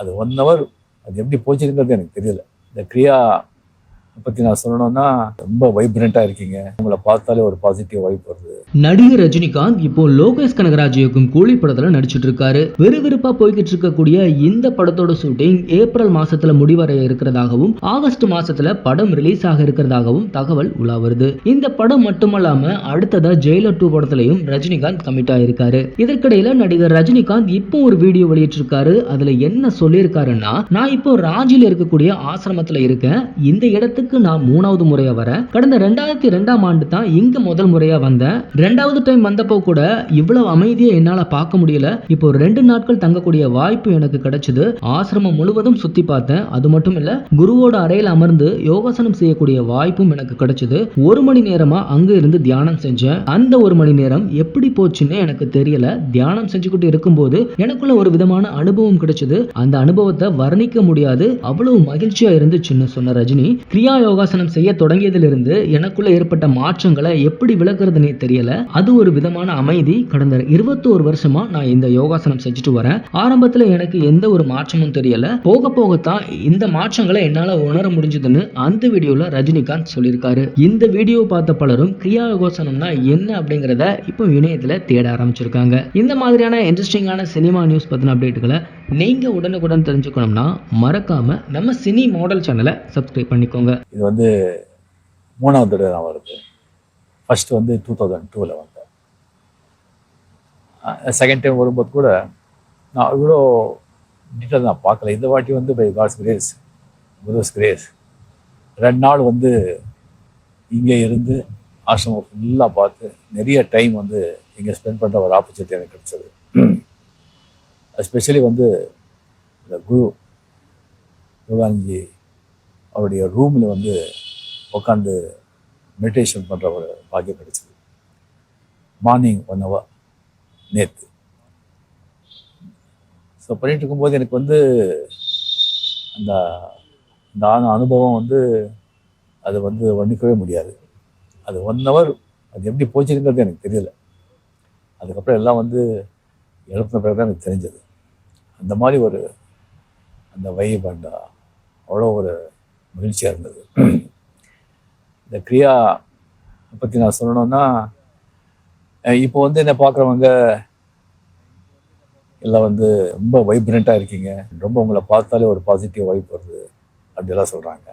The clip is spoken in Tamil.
அது ஒன் ஹவர் அது எப்படி போச்சுங்கிறது எனக்கு தெரியல. இந்த கிரியா பற்றி நான் சொல்லணும்னா ரொம்ப வைப்ரண்ட்டாக இருக்கீங்க. உங்களை பார்த்தாலே ஒரு பாசிட்டிவ் வைப் வருது. நடிகர் ரஜினிகாந்த் இப்போ லோகேஷ் கனகராஜ் இயக்கும் கூலி படத்துல நடிச்சிட்டு இருக்காரு விறுவிறுப்பா போய்கிட்டு இருக்கக்கூடிய இந்த படத்தோட ஷூட்டிங் ஏப்ரல் மாசத்துல முடிவடைய இருக்கிறதாகவும் ஆகஸ்ட் மாசத்துல படம் ரிலீஸ் ஆக இருக்கிறதாகவும் தகவல் உலா வருது. இந்த படம் மட்டுமல்லாம அடுத்ததா ஜெயிலர் டூ படத்திலையும் ரஜினிகாந்த் கமிட் ஆயிருக்காரு. இதற்கிடையில நடிகர் ரஜினிகாந்த் இப்போ ஒரு வீடியோ வெளியிட்டிருக்காரு அதுல என்ன சொல்லியிருக்காருன்னா நான் இப்போ ராஞ்சியில இருக்கக்கூடிய ஆசிரமத்துல இருக்கேன். இந்த இடத்துக்கு நான் மூணாவது முறையா வரேன். கடந்த ரெண்டாயிரத்தி ரெண்டாம் ஆண்டு தான் இங்க முதல் முறையா வந்தேன். ரெண்டாவது டைம் வந்தப்போ கூட இவ்வளவு அமைதியை என்னால் பார்க்க முடியல. இப்போ ஒரு ரெண்டு நாட்கள் தங்கக்கூடிய வாய்ப்பு எனக்கு கிடைச்சது. ஆசிரமம் முழுவதும் சுத்தி பார்த்தேன். அது மட்டும் இல்ல குருவோட அறையில் அமர்ந்து யோகாசனம் செய்யக்கூடிய வாய்ப்பும் எனக்கு கிடைச்சது. ஒரு மணி நேரமா அங்க இருந்து தியானம் செஞ்சேன். அந்த ஒரு மணி நேரம் எப்படி போச்சுன்னு எனக்கு தெரியல. தியானம் செஞ்சுக்கிட்டு இருக்கும்போது எனக்குள்ள ஒரு விதமான அனுபவம் கிடைச்சது. அந்த அனுபவத்தை வர்ணிக்க முடியாது. அவ்வளவு மகிழ்ச்சியா இருந்துச்சுன்னு சொன்ன ரஜினி கிரியா யோகாசனம் செய்ய தொடங்கியதிலிருந்து எனக்குள்ள ஏற்பட்ட மாற்றங்களை எப்படி விளக்குறதுனே தெரியல. அது ஒரு விதமான அமைதி. கடந்த இருபத்தோரு வருஷமா நான் இந்த யோகாசனம் செஞ்சுட்டு வரேன். ஆரம்பத்துல எனக்கு எந்த ஒரு மாற்றமும் தெரியல. போக போகத்தான் இந்த மாற்றங்களை என்னால உணர முடிஞ்சதுன்னு அந்த வீடியோல ரஜினிகாந்த் சொல்லியிருக்காரு. இந்த வீடியோ பார்த்த பலரும் கிரியா யோகாசனம்னா என்ன அப்படிங்கிறத இப்போ இணையத்துல தேட ஆரம்பிச்சிருக்காங்க. இந்த மாதிரியான இன்ட்ரெஸ்டிங்கான சினிமா நியூஸ் பத்தின அப்டேட்டுகளை நீங்க உடனுக்குடன் தெரிஞ்சுக்கணும்னா மறக்காம நம்ம சினி மாடல் சேனலை சப்ஸ்கிரைப் பண்ணிக்கோங்க. இது வந்து மூணாவது தடவை நான் வருது. ஃபஸ்ட்டு வந்து டூ தௌசண்ட் டூவில் வந்தேன். செகண்ட் டைம் வரும்போது கூட நான் இவ்வளோ டீட்டெயில் நான் பார்க்கல. இந்த வாட்டி வந்து by God's grace cruise grace ரெண்டு நாள் வந்து இங்கே இருந்து ஆசிரமம் ஃபுல்லாக பார்த்து நிறைய டைம் வந்து இங்கே ஸ்பெண்ட் பண்ணுற ஒரு ஆப்பர்ச்சுனிட்டி எனக்கு கிடைச்சது. எஸ்பெஷலி வந்து இந்த குரு யோகானந்தி அவருடைய ரூமில் வந்து உட்காந்து மெடிடேஷன் பண்ணுற ஒரு பாக்கியம் கிடைச்சிது. மார்னிங் ஒன் ஹவர் நேற்று ஸோ பண்ணிட்டு இருக்கும்போது எனக்கு வந்து அந்த அந்த ஆன அனுபவம் வந்து அது வந்து வர்ணிக்கவே முடியாது. அது ஒன் ஹவர் அது எப்படி போச்சுங்கிறது எனக்கு தெரியல. அதுக்கப்புறம் எல்லாம் வந்து எழுப்பின பிறகு தான் எனக்கு தெரிஞ்சது. அந்த மாதிரி ஒரு அந்த வைப் அந்த அவ்வளோ ஒரு மகிழ்ச்சியாக இருந்தது. இந்த கிரியா பற்றி நான் சொல்லணும்னா இப்போ வந்து என்ன பார்க்குறவங்க எல்லாம் வந்து ரொம்ப வைப்ரண்ட்டாக இருக்கீங்க. ரொம்ப உங்களை பார்த்தாலே ஒரு பாசிட்டிவ் வைப் வருது. அப்படிலாம் சொல்கிறாங்க